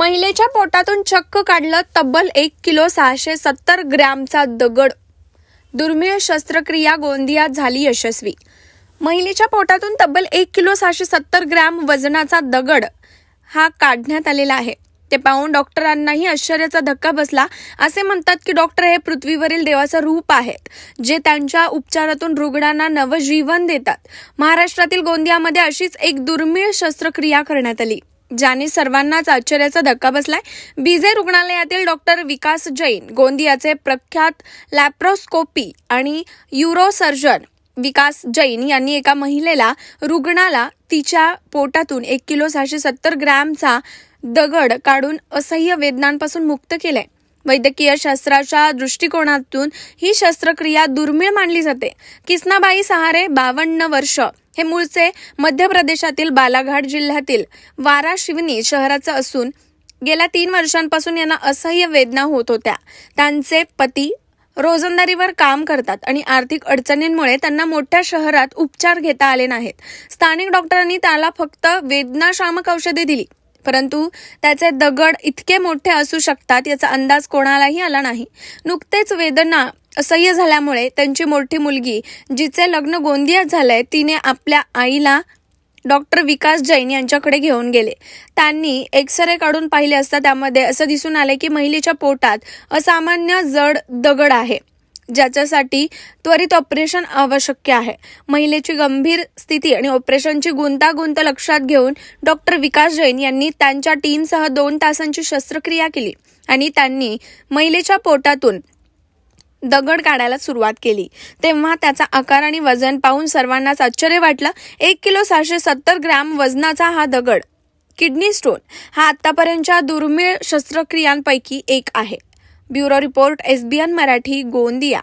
महिलेच्या पोटातून चक्क काढलं तब्बल एक किलो सहाशे सत्तर ग्रॅमचा दगड. दुर्मिळ शस्त्रक्रिया गोंदियात झाली यशस्वी. महिलेच्या पोटातून तब्बल एक किलो सहाशे सत्तर ग्रॅम वजनाचा दगड हा काढण्यात आलेला आहे. ते पाहून डॉक्टरांनाही आश्चर्याचा धक्का बसला. असे म्हणतात की डॉक्टर हे पृथ्वीवरील देवाचं रूप आहेत जे त्यांच्या उपचारातून रुग्णांना नवजीवन देतात. महाराष्ट्रातील गोंदियामध्ये अशीच एक दुर्मिळ शस्त्रक्रिया करण्यात आली. ज्याने सर्वांनाच आश्चर्याचा धक्का बसलाय बीजे रुग्णालयातील डॉक्टर विकास जैन गोंदियाचे प्रख्यात लॅप्रोस्कोपी आणि युरोसर्जन विकास जैन यांनी एका महिलेला रुग्णाला तिच्या पोटातून एक किलो सहाशे सत्तर ग्रॅमचा दगड काढून असह्य वेदनांपासून मुक्त केलंय. वैद्यकीय शास्त्राच्या दृष्टिकोनातून ही शस्त्रक्रिया दुर्मिळ मानली जाते. किसनाबाई सहारे बावन्न वर्ष हे मूळचे मध्य प्रदेशातील बालाघाट जिल्ह्यातील वाराशिवनी शहराचं असून गेल्या तीन वर्षांपासून यांना असह्य वेदना होत होत्या. त्यांचे पती रोजंदारीवर काम करतात आणि आर्थिक अडचणींमुळे त्यांना मोठ्या शहरात उपचार घेता आले नाहीत. स्थानिक डॉक्टरांनी त्याला फक्त वेदनाशामक औषधे दिली परंतु त्याचे दगड इतके मोठे असू शकतात याचा अंदाज कोणालाही आला नाही. नुकतेच वेदना असह्य झाल्यामुळे त्यांची मोठी मुलगी जिचे लग्न गोंदियात झालंय तिने आपल्या आईला डॉक्टर विकास जैन यांच्याकडे घेऊन गेले. त्यांनी एक्सरे काढून पाहिले असता त्यामध्ये असं दिसून आले की महिलेच्या पोटात असामान्य जड दगड आहे ज्याच्यासाठी त्वरित ऑपरेशन आवश्यक आहे. महिलेची गंभीर स्थिती आणि ऑपरेशनची गुंतागुंत लक्षात घेऊन डॉक्टर विकास जैन यांनी त्यांच्या टीमसह दोन तासांची शस्त्रक्रिया केली आणि त्यांनी महिलेच्या पोटातून दगड काढायला सुरुवात केली. तेव्हा त्याचा आकार आणि वजन पाहून सर्वांनाच आश्चर्य वाटलं. एक किलो सहाशे सत्तर ग्रॅम वजनाचा हा दगड किडनी स्टोन हा आतापर्यंतच्या दुर्मिळ शस्त्रक्रियांपैकी एक आहे. Bureau report SBN Marathi Gondia.